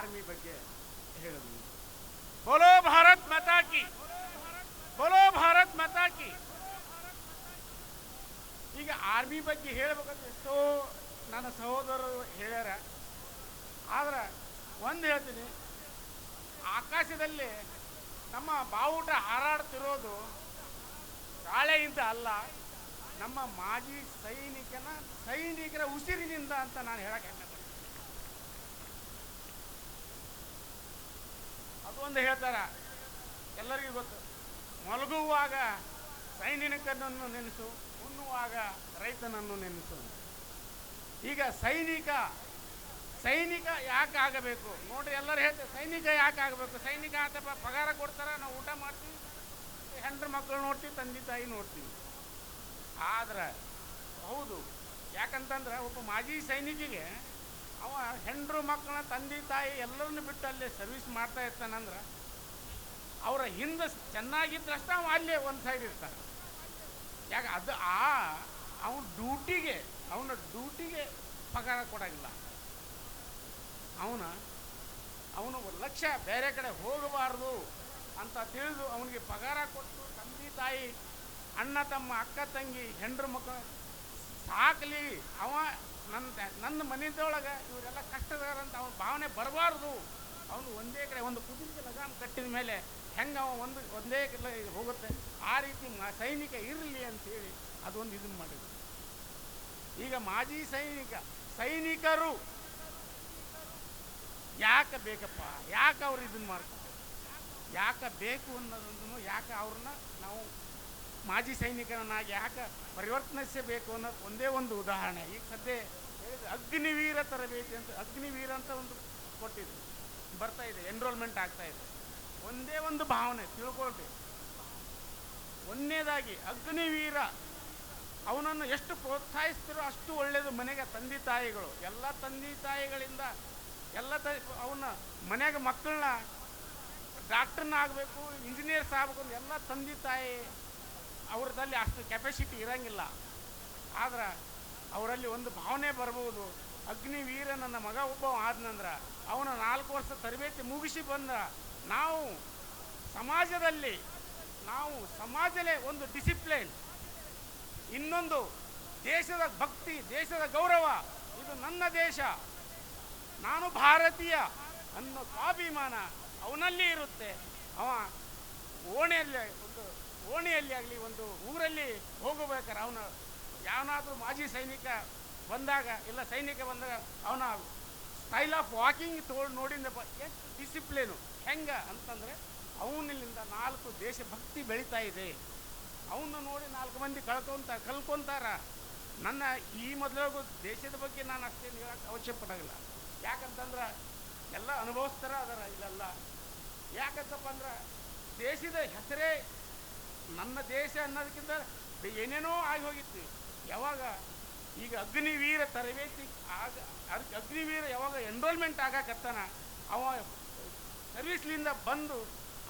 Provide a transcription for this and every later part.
Army ಬಗ್ಗೆ ಹೇಳಿದ್ರು. ಬೋಲೋ ಭಾರತ್ ಮತಾಕಿ ಬೋಲೋ ಭಾರತ್ ಮತಾಕಿ ಈಗ ಆರ್ಮಿ ಬಗ್ಗೆ ಹೇಳ್ಬೇಕಂತ ಎಷ್ಟೋ ನನ್ನ ಸಹೋದರರು ಹೇಳ್ಯಾರ. ಆದ್ರೆ ಒಂದು ಹೇಳ್ತೀನಿ, ಆಕಾಶದಲ್ಲಿ ನಮ್ಮ ಬಾವುಟ ಹಾರಾಡ್ತಿರೋದು ಗಾಳಿಯಿಂದ ಅಲ್ಲ, ನಮ್ಮ ಮಾಜಿ ಸೈನಿಕನ, ಸೈನಿಕರ ಉಸಿರಿನಿಂದ ಅಂತ ನಾನು ಹೇಳಕ್ಕೆ ಹೆಮ್ಮೆ ಪಡ್ತೀನಿ. ಅದು ಒಂದು ಹೇಳ್ತಾರ. ಎಲ್ಲರಿಗೂ ಗೊತ್ತು. ಮಲಗುವಾಗ ಸೈನಿಕನನ್ನು ನೆನೆಸು, ಉಣ್ಣುವಾಗ ರೈತನನ್ನು ನೆನೆಸು. ಈಗ ಸೈನಿಕ ಸೈನಿಕ ಯಾಕೆ ಆಗಬೇಕು? ನೋಡ್ರಿ ಎಲ್ಲರೂ ಹೇಳ್ತಾರೆ, ಸೈನಿಕ ಯಾಕೆ ಆಗಬೇಕು? ಸೈನಿಕ ಆತಪ್ಪ ಪಗಾರ ಕೊಡ್ತಾರೆ, ನಾವು ಊಟ ಮಾಡ್ತೀವಿ, ಹೆಂಡ್ರ ಮಕ್ಕಳು ನೋಡ್ತೀವಿ, ತಂದೆ ತಾಯಿ ನೋಡ್ತೀವಿ. ಆದ್ರೆ, ಹೌದು. ಯಾಕಂತಂದ್ರೆ, ಒಬ್ಬ ಮಾಜಿ ಸೈನಿಕಿಗೆ ಅವ ಹೆಂಡ್ರು ಮಕ್ಕಳ ತಂದೆ ತಾಯಿ ಎಲ್ಲರನ್ನು ಬಿಟ್ಟು ಅಲ್ಲೇ ಸರ್ವಿಸ್ ಮಾಡ್ತಾ ಇರ್ತಾನಂದ್ರೆ ಅವರ ಹಿಂದೆ ಚೆನ್ನಾಗಿದ್ದಷ್ಟು ಅವ ಅಲ್ಲೇ ಒಂದು ಸೈಡ್ ಇರ್ತಾನೆ. ಯಾಕೆ ಅದು ಆ, ಅವನ ಡ್ಯೂಟಿಗೆ ಅವನ ಡ್ಯೂಟಿಗೆ ಪಗಾರ ಕೊಡೋಂಗಿಲ್ಲ. ಅವನ, ಅವನು ಲಕ್ಷ್ಯ ಬೇರೆ ಕಡೆ ಹೋಗಬಾರ್ದು ಅಂತ ತಿಳಿದು ಅವನಿಗೆ ಪಗಾರ ಕೊಟ್ಟು ತಂದೆ ತಾಯಿ, ಅಣ್ಣ ತಮ್ಮ, ಅಕ್ಕ ತಂಗಿ, ಹೆಂಡ್ರ ಮಕ್ಕಳು ಸಾಕಲಿ. ಅವ ನನ್ನ ನನ್ನ ಮನೆಯದೊಳಗೆ ಇವರೆಲ್ಲ ಕಷ್ಟದಾರಂತ ಅವ್ನ ಭಾವನೆ ಬರಬಾರ್ದು. ಅವನು ಒಂದೇ ಕಡೆ ಒಂದು ಕುದುರೆಗೆ ಲಗಾಮ್ ಕಟ್ಟಿದ ಮೇಲೆ ಹೆಂಗೆ ಅವ ಒಂದು, ಒಂದೇ ಕಡೆ ಹೋಗುತ್ತೆ? ಆ ರೀತಿ ಸೈನಿಕ ಇರಲಿ ಅಂತೇಳಿ ಅದೊಂದು ಇದನ್ನು ಮಾಡಿದ್ರು. ಈಗ ಮಾಜಿ ಸೈನಿಕ, ಸೈನಿಕರು ಯಾಕೆ ಬೇಕಪ್ಪ? ಯಾಕೆ ಅವ್ರು ಇದನ್ನು ಮಾಡ್ತಾರೆ ಯಾಕೆ ಬೇಕು ಅನ್ನೋದನ್ನು ಯಾಕೆ ಅವ್ರನ್ನ ನಾವು ಮಾಜಿ ಸೈನಿಕರನ್ನಾಗಿ ಯಾಕೆ ಪರಿವರ್ತನಿಸಬೇಕು ಅನ್ನೋದು ಒಂದೇ ಒಂದು ಉದಾಹರಣೆ. ಈಗ ಸದ್ಯ ಅಗ್ನಿವೀರ ತರಬೇತಿ ಅಂತ, ಅಗ್ನಿವೀರ ಅಂತ ಒಂದು ಕೊಟ್ಟಿದ್ರು ಬರ್ತಾ ಇದೆ ಎನ್ರೋಲ್ಮೆಂಟ್ ಆಗ್ತಾ ಇದೆ. ಒಂದೇ ಒಂದು ಭಾವನೆ ತಿಳ್ಕೊಳ್ಬೇಕು ಒಂದನೇದಾಗಿ ಅಗ್ನಿವೀರ, ಅವನನ್ನು ಎಷ್ಟು ಪ್ರೋತ್ಸಾಹಿಸ್ತಿರೋ ಅಷ್ಟು ಒಳ್ಳೆಯದು ಮನೆಗೆ ತಂದೆ ತಾಯಿಗಳು. ಎಲ್ಲ ತಂದೆ ತಾಯಿಗಳಿಂದ ಎಲ್ಲ ತ, ಅವನ ಮನೆಗೆ ಮಕ್ಕಳನ್ನ ಡಾಕ್ಟರ್ನ ಆಗಬೇಕು ಇಂಜಿನಿಯರ್ಸ್ ಆಗಬೇಕು ಎಲ್ಲ ತಂದೆ ತಾಯಿ, ಅವ್ರದಲ್ಲಿ ಅಷ್ಟು ಕೆಪಾಸಿಟಿ ಇರೋಂಗಿಲ್ಲ. ಆದ್ರೆ ಅವರಲ್ಲಿ ಒಂದು ಭಾವನೆ ಬರಬಹುದು. ಅಗ್ನಿವೀರ ನನ್ನ ಮಗ ಒಬ್ಬ ಆದ್ನಂದ್ರ ಅವನ ನಾಲ್ಕು ವರ್ಷ ತರಬೇತಿ ಮುಗಿಸಿ ಬಂದ ನಾವು ಸಮಾಜದಲ್ಲಿ, ನಾವು ಸಮಾಜದಲ್ಲೇ ಒಂದು ಡಿಸಿಪ್ಲಿನ್ ಇನ್ನೊಂದು ದೇಶದ ಭಕ್ತಿ, ದೇಶದ ಗೌರವ, ಇದು ನನ್ನ ದೇಶ. ನಾನು ಭಾರತೀಯ ಅನ್ನೋ ಸ್ವಾಭಿಮಾನ ಅವನಲ್ಲಿ ಇರುತ್ತೆ. ಅವ ಓಣಿಯಲ್ಲಿ ಒಂದು, ಓಣಿಯಲ್ಲಿ ಆಗಲಿ ಒಂದು ಊರಲ್ಲಿ ಹೋಗಬೇಕಾದ್ರೆ ಅವನ ಯಾವನಾದ್ರೂ ಮಾಜಿ ಸೈನಿಕ ಬಂದಾಗ ಇಲ್ಲ ಸೈನಿಕ ಬಂದಾಗ ಅವನ ಸ್ಟೈಲ್ ಆಫ್ ವಾಕಿಂಗ್ ತೋಳ್ ನೋಡಿಂದಪ್ಪ ಎಷ್ಟು ಡಿಸಿಪ್ಲಿನು ಹೆಂಗ ಅಂತಂದರೆ ಅವನಿಲ್ಲಿಂದ ನಾಲ್ಕು ದೇಶಭಕ್ತಿ ಬೆಳೀತಾ ಇದೆ. ಅವನು ನೋಡಿ ನಾಲ್ಕು ಮಂದಿ ಕಳ್ಕೊಂತ, ಕಲ್ಕೊಂತಾರ. ನನ್ನ ಈ ಮೊದಲಾಗೂ ದೇಶದ ಬಗ್ಗೆ ನಾನು ಅಷ್ಟೇನು ಹೇಳಕ್ಕೆ ಅವಶ್ಯ ಪಡೋಂಗಿಲ್ಲ ಯಾಕಂತಂದ್ರೆ ಎಲ್ಲ ಅನುಭವಿಸ್ತಾರ ಅದರ ಇಲ್ಲೆಲ್ಲ ಯಾಕಂತಪ್ಪ ಅಂದ್ರೆ ದೇಶದ ಹೆಸರೇ ನನ್ನ ದೇಶ ಅನ್ನೋದಕ್ಕಿಂತ ಏನೇನೋ ಆಗಿ ಹೋಗಿತ್ತು. ಯಾವಾಗ ಈಗ ಅಗ್ನಿವೀರ ತರಬೇತಿ ಆಗ ಅದಕ್ಕೆ ಅಗ್ನಿವೀರ ಯಾವಾಗ ಎನ್ರೋಲ್ಮೆಂಟ್ ಆಗಕತ್ತಾನ, ಅವ ಸರ್ವಿಸ್ಲಿಂದ ಬಂದು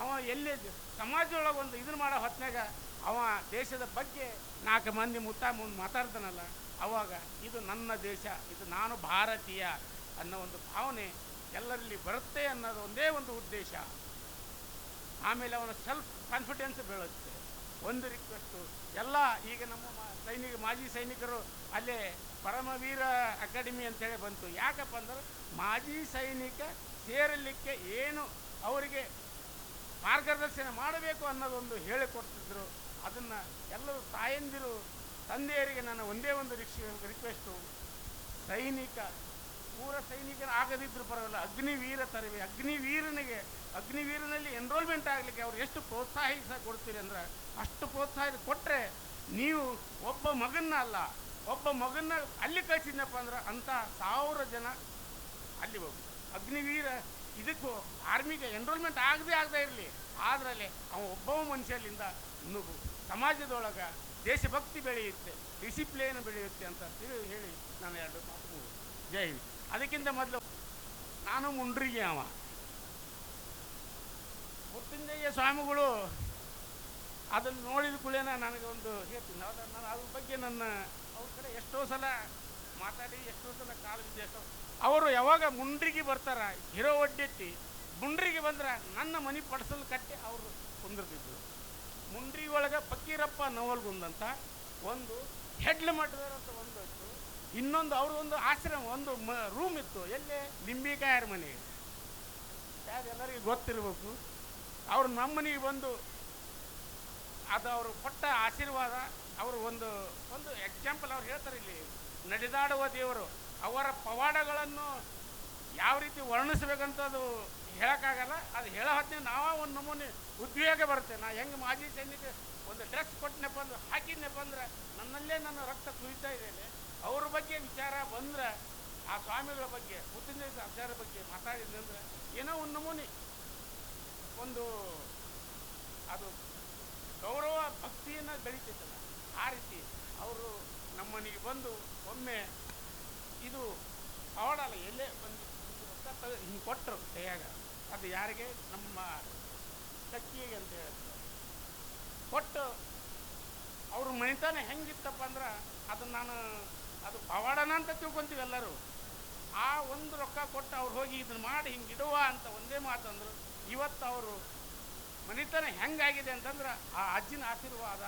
ಅವ ಎಲ್ಲಿ ಸಮಾಜದೊಳಗೆ ಒಂದು ಇದನ್ನ ಮಾಡೋ ಹೊತ್ತಿನಾಗ ಅವ ದೇಶದ ಬಗ್ಗೆ ನಾಲ್ಕು ಮಂದಿ ಮುತ್ತ ಮುಂದೆ ಮಾತಾಡ್ತಾನಲ್ಲ, ಅವಾಗ ಇದು ನನ್ನ ದೇಶ, ಇದು ನಾನು ಭಾರತೀಯ ಅನ್ನೋ ಒಂದು ಭಾವನೆ ಎಲ್ಲರಲ್ಲಿ ಬರುತ್ತೆ ಅನ್ನೋದು ಒಂದೇ ಒಂದು ಉದ್ದೇಶ. ಆಮೇಲೆ ಅವನ ಸೆಲ್ಫ್ ಕಾನ್ಫಿಡೆನ್ಸ್ ಬೀಳುತ್ತೆ. ಒಂದು ರಿಕ್ವೆಸ್ಟು ಎಲ್ಲ ಈಗ ನಮ್ಮ ಸೈನಿಕ, ಮಾಜಿ ಸೈನಿಕರು ಅಲ್ಲೇ ಪರಮವೀರ ಅಕಾಡೆಮಿ ಅಂತೇಳಿ ಬಂತು. ಯಾಕಪ್ಪ ಅಂದ್ರೆ ಮಾಜಿ ಸೈನಿಕ ಸೇರಲಿಕ್ಕೆ ಏನು ಅವರಿಗೆ ಮಾರ್ಗದರ್ಶನ ಮಾಡಬೇಕು ಅನ್ನೋದೊಂದು ಹೇಳಿಕೊಡ್ತಿದ್ರು. ಅದನ್ನು ಎಲ್ಲರೂ ತಾಯಂದಿರು, ತಂದೆಯರಿಗೆ ನನ್ನ ಒಂದೇ ಒಂದು ರಿಕ್ಷ ರಿಕ್ವೆಸ್ಟು ಸೈನಿಕ ಪೂರ ಸೈನಿಕರು ಆಗದಿದ್ದರೂ ಪರವಾಗಿಲ್ಲ. ಅಗ್ನಿವೀರ ತರಬೇತಿ ಅಗ್ನಿವೀರನಿಗೆ, ಅಗ್ನಿವೀರನಲ್ಲಿ ಎನ್ರೋಲ್ಮೆಂಟ್ ಆಗಲಿಕ್ಕೆ ಅವ್ರು ಎಷ್ಟು ಪ್ರೋತ್ಸಾಹಿಸ ಕೊಡ್ತೀರಿ ಅಂದ್ರೆ ಅಷ್ಟು ಪ್ರೋತ್ಸಾಹ ಕೊಟ್ಟರೆ ನೀವು ಒಬ್ಬ ಮಗನ್ನ ಅಲ್ಲ, ಒಬ್ಬ ಮಗನ್ನ ಅಲ್ಲಿ ಕಳಿಸಿದ್ನಪ್ಪ ಅಂದ್ರೆ ಅಂಥ ಸಾವಿರ ಜನ ಅಲ್ಲಿ ಹೋಗಿ ಅಗ್ನಿವೀರ ಇದಕ್ಕೂ ಆರ್ಮಿಗೆ ಎನ್ರೋಲ್ಮೆಂಟ್ ಆಗದೆ ಆಗದೆ ಇರಲಿ, ಆದ್ರಲ್ಲಿ ಅವ ಒಬ್ಬ ಮನುಷ್ಯಲಿಂದ ನುಗ್ಗು ಸಮಾಜದೊಳಗೆ ದೇಶಭಕ್ತಿ ಬೆಳೆಯುತ್ತೆ ಡಿಸಿಪ್ಲೇನ್ ಬೆಳೆಯುತ್ತೆ ಅಂತ ತಿಳಿ ಹೇಳಿ ನಾನು ಎರಡು ಮಾತು ಜೈ ಹಿಂದ್. ಅದಕ್ಕಿಂತ ಮೊದಲು ನಾನು ಮುಂಡ್ರಿಗೆ ಅವ. ಮುತ್ತುಂಜಯ್ಯ ಸ್ವಾಮಿಗಳು ಅದನ್ನು ನೋಡಿದ ಕೂಡಲೇ ನನಗೆ ಒಂದು ಹೇಳ್ತೀನಿ. ಅದ ನಾನು ಅದ್ರ ಬಗ್ಗೆ ನನ್ನ ಅವ್ರ ಕಡೆ ಎಷ್ಟೋ ಸಲ ಮಾತಾಡಿ, ಎಷ್ಟೋ ಸಲ ಕಾಲು ಬಿದ್ದು ಅವರು ಯಾವಾಗ ಮುಂಡ್ರಿಗೆ ಬರ್ತಾರ ಹಿರೋ ಒಡ್ಡೆತ್ತಿ ಮುಂಡ್ರಿಗೆ ಬಂದ್ರೆ ನನ್ನ ಮನೆ ಪಡಿಸಲು ಕಟ್ಟಿ ಅವರು ಕುಂದಿರ್ತಿದ್ರು. ಮುಂಡ್ರಿ ಒಳಗೆ ಪಕ್ಕೀರಪ್ಪ ನೋವಲ್ಗುಂದಂತ ಒಂದು ಹೆಡ್ಲ್ ಅಂತ ಒಂದು ಇನ್ನೊಂದು ಅವ್ರದೊಂದು ಆಶ್ರಮ, ಒಂದು ಮ ರೂಮ್ ಇತ್ತು. ಎಲ್ಲೇ? ಲಿಂಬಿಕಾಯರ ಮನೆಗೆ ಯಾರು ಎಲ್ಲರಿಗೂ ಗೊತ್ತಿರಬೇಕು. ಅವ್ರು ನಮ್ಮ ಮನೆಗೆ ಬಂದು ಅದು ಅವರು ಕೊಟ್ಟ ಆಶೀರ್ವಾದ, ಅವರು ಒಂದು ಒಂದು ಎಕ್ಸಾಂಪಲ್ ಅವ್ರು ಹೇಳ್ತಾರೆ ಇಲ್ಲಿ, ನಡೆದಾಡುವ ದೇವರು, ಅವರ ಪವಾಡಗಳನ್ನು ಯಾವ ರೀತಿ ವರ್ಣಿಸ್ಬೇಕಂತ ಅದು ಹೇಳೋಕ್ಕಾಗಲ್ಲ, ಅದು ಹೇಳೋ ಹೊತ್ತಿನ ನಾವ ಒಂದು ನಮೂನೆ ಉದ್ವೇಗ ಬರುತ್ತೆ. ನಾ ಹೆಂಗೆ ಮಾಜಿ ಸೈನಿಕ ಒಂದು ಡ್ರೆಸ್ ಕೊಟ್ಟನಪ್ಪ ಅಂದ್ರೆ ಹಾಕಿದ್ನಪ್ಪ ಅಂದ್ರೆ ನನ್ನಲ್ಲೇ ನನ್ನ ರಕ್ತ ಕುಯ್ತಾ ಇದ್ದೇನೆ. ಅವ್ರ ಬಗ್ಗೆ ವಿಚಾರ ಬಂದ್ರೆ, ಆ ಸ್ವಾಮಿಗಳ ಬಗ್ಗೆ, ಮುತ್ತಿನ ಅಚಾರ ಬಗ್ಗೆ ಮಾತಾಡಿದ್ನಂದ್ರೆ ಏನೋ ಒಂದು ನಮೂನೆ, ಒಂದು ಅದು ಗೌರವ ಭಕ್ತಿಯನ್ನು ಬೆಳೀತೈತಲ್ಲ, ಆ ರೀತಿ ಅವರು ನಮ್ಮನಿಗೆ ಬಂದು ಒಮ್ಮೆ ಇದು ಅವಡಲ್ಲ ಎಲ್ಲೇ ಬಂದು ಹಿಂಗೆ ಕೊಟ್ಟರು ಕೈಯಾಗ. ಅದು ಯಾರಿಗೆ? ನಮ್ಮ ಸಕ್ಕಿಗೆ ಅಂತ ಹೇಳ್ತಾರೆ. ಕೊಟ್ಟು ಅವ್ರ ಮನೆತನ ಹೆಂಗಿತ್ತಪ್ಪ ಅಂದ್ರೆ ಅದು ನಾನು, ಅದು ಪವಾಡನ ಅಂತ ತಿಳ್ಕೊಂತೀವಿ ಎಲ್ಲರೂ. ಆ ಒಂದು ರೊಕ್ಕ ಕೊಟ್ಟು ಅವ್ರು ಹೋಗಿ ಇದನ್ನ ಮಾಡಿ ಹಿಂಗೆ ಇಡುವ ಅಂತ ಒಂದೇ ಮಾತಂದರು. ಇವತ್ತು ಅವರು ಮನಿತನ ಹೆಂಗಾಗಿದೆ ಅಂತಂದ್ರೆ ಆ ಅಜ್ಜಿನ ಆಶೀರ್ವಾದ,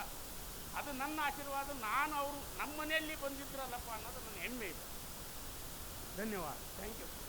ಅದು ನನ್ನ ಆಶೀರ್ವಾದ, ನಾನು ಅವರು ನಮ್ಮ ಮನೆಯಲ್ಲಿ ಬಂದಿದ್ರಲ್ಲಪ್ಪ ಅನ್ನೋದು ನನ್ನ ಹೆಮ್ಮೆ ಇದೆ. ಧನ್ಯವಾದ. Thank you